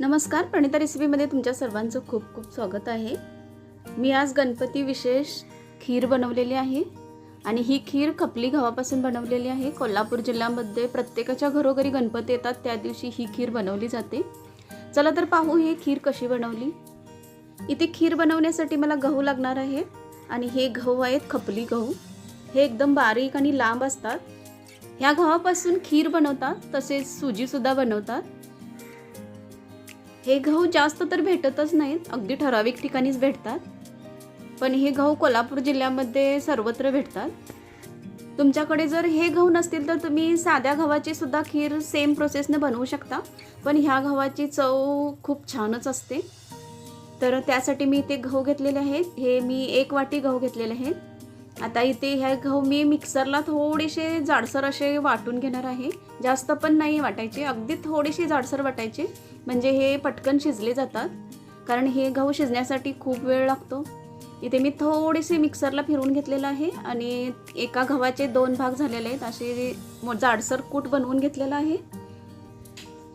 नमस्कार प्रणिता रेसिपीमध्ये तुमच्या सर्वांचं खूप खूप स्वागत आहे. मी आज गणपती विशेष खीर बनवलेली आहे आणि ही खीर खपली गव्हापासून बनवलेली आहे. कोल्हापूर जिल्ह्यामध्ये प्रत्येकाच्या घरोघरी गणपती येतात त्या दिवशी ही खीर बनवली जाते. चला तर पाहू ही खीर कशी बनवली. इथे खीर बनवण्यासाठी मला गहू लागणार आहे आणि हे गहू आहेत खपली गहू. हे एकदम बारीक आणि लांब असतात. ह्या गव्हापासून खीर बनवतात तसेच सुजीसुद्धा बनवतात. हे गहू जास्त तर भेटतच नाहीत अगदी ठराविक ठिकाणीच भेटतात. पण हे गहू कोल्हापूर जिल्ह्यामध्ये सर्वत्र भेटतात. तुमच्याकडे जर हे गहू नसतील तर तुम्ही साध्या गव्हाची सुद्धा खीर सेम प्रोसेसने बनवू शकता. पण ह्या गव्हाची चव खूप छानच असते. तर त्यासाठी मी इथे गहू घेतलेले आहेत. हे मी एक वाटी गहू घेतलेले आहेत. आता इथे ह्या गहू मी मिक्सरला थोडेसे जाडसर असे वाटून घेणार आहे. जास्त पण नाही वाटायचे अगदी थोडेसे जाडसर वाटायचे. म्हणजे हे पटकन शिजले जातात. कारण हे गहू शिजण्यासाठी खूप वेळ लागतो. इथे मी थोडेसे मिक्सरला फिरवून घेतलेलं आहे आणि एका गव्हाचे दोन भाग झालेले आहेत. असे जाडसर कूट बनवून घेतलेलं आहे.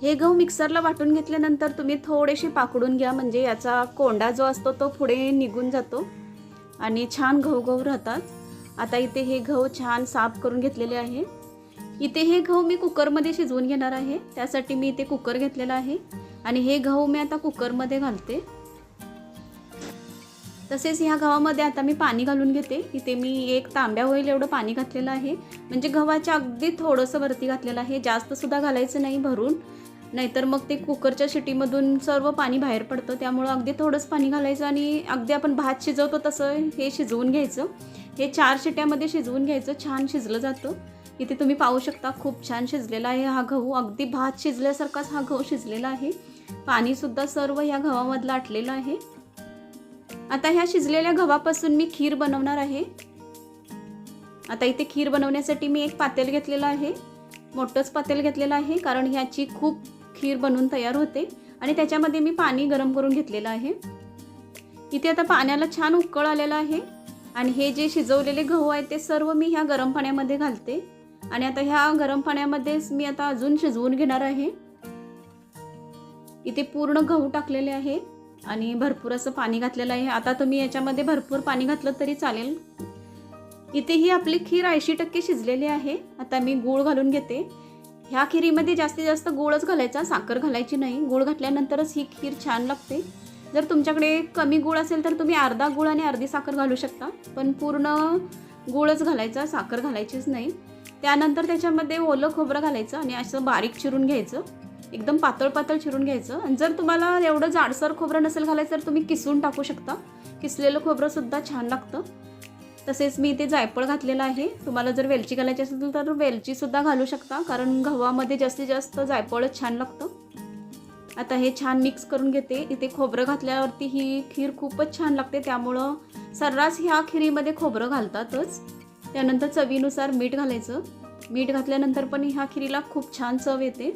हे गहू मिक्सरला वाटून घेतल्यानंतर तुम्ही थोडेसे पाकडून घ्या. म्हणजे याचा कोंडा जो असतो तो पुढे निघून जातो आणि छान गहू गहू राहतात. आता इथे हे गहू छान साफ करून घेतलेले आहे. इथे हे गहू मी कुकरमध्ये शिजवून घेणार आहे. त्यासाठी मी इथे कुकर घेतलेला आहे. आणि हे गहू मी आता कुकरमध्ये घालते. तसेच ह्या गव्हामध्ये आता मी पाणी घालून घेते. इथे मी एक तांब्या होईल एवढं पाणी घातलेलं आहे. म्हणजे गव्हाच्या अगदी थोडंसं वरती घातलेलं आहे. जास्तसुद्धा घालायचं नाही भरून. नाहीतर मग ते कुकरच्या शिटीमधून सर्व पाणी बाहेर पडतं. त्यामुळं अगदी थोडंच पाणी घालायचं आणि अगदी आपण भात शिजवतो तसं हे शिजवून घ्यायचं. हे चार शिट्यामध्ये शिजवून घ्यायचं. छान शिजलं जातं. इथे तुम्ही पाहू शकता खूप छान शिजलेला आहे हा गहू. अगदी भात शिजल्यासारखाच हा गहू शिजलेला आहे. पाणीसुद्धा सर्व या गव्हामधलं आटलेलं आहे. आता ह्या शिजलेल्या गव्हापासून मी खीर बनवणार आहे. आता इथे खीर बनवण्यासाठी मी एक पातेल घेतलेलं आहे. मोठंच पातेल घेतलेलं आहे कारण ह्याची खूप खीर बनवून तयार होते. आणि त्याच्यामध्ये मी पाणी गरम करून घेतलेलं आहे. इथे आता पाण्याला छान उकळ आलेलं आहे. आणि हे जे शिजवलेले गहू आहेत ते सर्व मी ह्या गरम पाण्यामध्ये घालते. आणि आता ह्या गरम पाण्यामध्येच मी आता अजून शिजवून घेणार आहे. इथे पूर्ण गहू टाकलेले आहे आणि भरपूर असं पाणी घातलेलं आहे. आता तुम्ही याच्यामध्ये भरपूर पाणी घातलं तरी चालेल. इथे ही आपली खीर ऐंशी टक्के शिजलेली आहे. आता मी गूळ घालून घेते. ह्या खिरीमध्ये जास्तीत जास्त गूळच घालायचा साखर घालायची नाही. गूळ घातल्यानंतरच ही खीर छान लागते. जर तुमच्याकडे कमी गूळ असेल तर तुम्ही अर्धा गूळ आणि अर्धी साखर घालू शकता. पण पूर्ण गूळच घालायचा साखर घालायचीच नाही. त्यानंतर त्याच्यामध्ये ओलं खोबरं घालायचं आणि असं बारीक चिरून घ्यायचं. एकदम पातळ पातळ चिरून घ्यायचं. आणि जर तुम्हाला एवढं जाडसर खोबरं नसेल घालायचं तर तुम्ही किसून टाकू शकता. किसलेलं खोबरंसुद्धा छान लागतं. तसेच मी इथे जायफळ घातलेलं आहे. तुम्हाला जर वेलची घालायची असेल तर वेलचीसुद्धा घालू शकता कारण गव्हामध्ये जास्तीत जास्त जायफळच छान लागतं. आता हे छान मिक्स करून घेते. इथे खोबरं घातल्यावरती ही खीर खूपच छान लागते. त्यामुळं सर्रास ह्या खिरीमध्ये खोबरं घालतातच. त्यानंतर चवीनुसार मीठ घालायचं. मीठ घातल्यानंतर पण ह्या खिरीला खूप छान चव येते.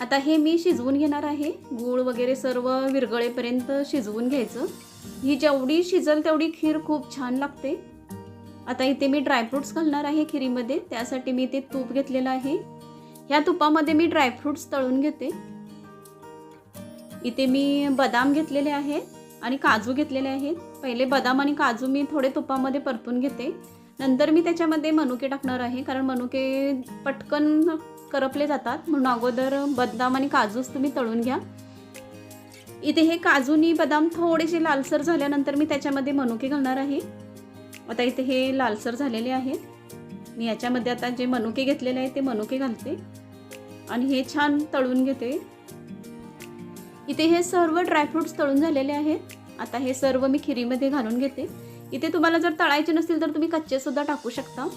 आता हे मी शिजवून घेणार आहे. गूळ वगैरे सर्व विरगळेपर्यंत शिजवून घ्यायचं. ही जेवढी शिजल तेवढी खीर खूप छान लागते. आता इथे मी ड्रायफ्रूट्स घालणार आहे खिरीमध्ये. त्यासाठी मी इथे तूप घेतलेलं आहे. ह्या तुपामध्ये मी ड्रायफ्रूट्स तळून घेते. इथे मी बदाम घेतलेले आहेत आणि काजू घेतलेले आहेत. पहिले बदाम आणि काजू मी थोडे तुपामध्ये परतून घेते. नंतर मी त्याच्यामध्ये मनुके टाकणार आहे कारण मनुके पटकन करपले जातात. म्हणून अगोदर बदाम आणि काजूच तुम्ही तळून घ्या. इथे हे काजूनी बदाम थोडेसे लालसर झाल्यानंतर मी त्याच्यामध्ये मनुके घालणार आहे. आता इथे हे लालसर झालेले आहेत. मी याच्यामध्ये आता जे मनुके घेतलेले आहेत ते मनुके घालते. आणि हे छान तळून घेते. इथे हे सर्व ड्रायफ्रुट्स तळून झालेले आहेत. आता हे सर्व मी खिरीमध्ये घालून घेते. इथे तुम्हाला जर तळायचे नसतील तर तुम्ही कच्चे सुद्धा टाकू शकता.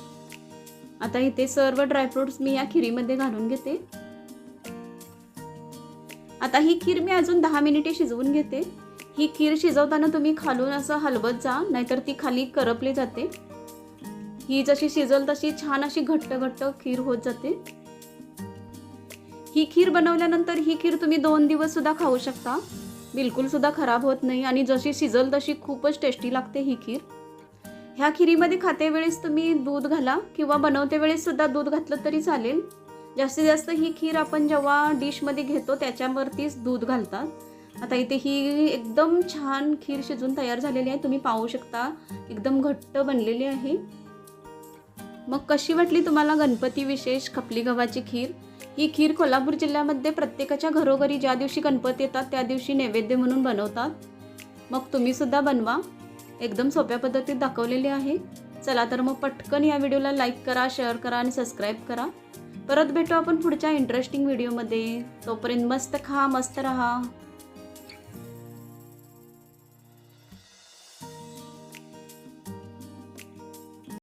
आता इथे सर्व ड्रायफ्रुट्स मी या खिरीमध्ये घालून घेते. आता ही खीर मी अजून दहा मिनिटे शिजवून घेते. ही खीर शिजवताना तुम्ही खालून असं हलवत जा नाहीतर ती खाली करपली जाते. ही जशी शिजल तशी छान अशी घट्ट घट्ट खीर होत जाते. ही खीर बनवल्यानंतर ही खीर तुम्ही दोन दिवस सुद्धा खाऊ शकता. बिलकुलसुद्धा खराब होत नाही आणि जशी शिजल तशी खूपच टेस्टी लागते ही खीर. ह्या खिरीमध्ये खाते वेळेस तुम्ही दूध घाला किंवा बनवते वेळेससुद्धा दूध घातलं तरी चालेल. जास्तीत जास्त ही खीर आपण जेव्हा डिशमध्ये घेतो त्याच्यावरतीच दूध घालतात आता इथे ही एकदम छान खीर शिजून तयार झालेली आहे. तुम्ही पाहू शकता एकदम घट्ट बनलेली आहे. मग कशी वाटली तुम्हाला गणपती विशेष खपली गव्हाची खीर? ही खीर कोल्हापूर जिल्ह्यामध्ये प्रत्येकाच्या घरोघरी ज्या दिवशी गणपती येतात त्या दिवशी नैवेद्य म्हणून बनवतात. मग तुम्ही सुद्धा बनवा. एकदम सोप्या पद्धतीत दाखवलेली आहे. चला तर मग पटकन या व्हिडिओला लाईक करा शेअर करा आणि सबस्क्राईब करा. परत भेटू आपण पुढच्या इंटरेस्टिंग व्हिडिओमध्ये तोपर्यंत मस्त खा मस्त राहा.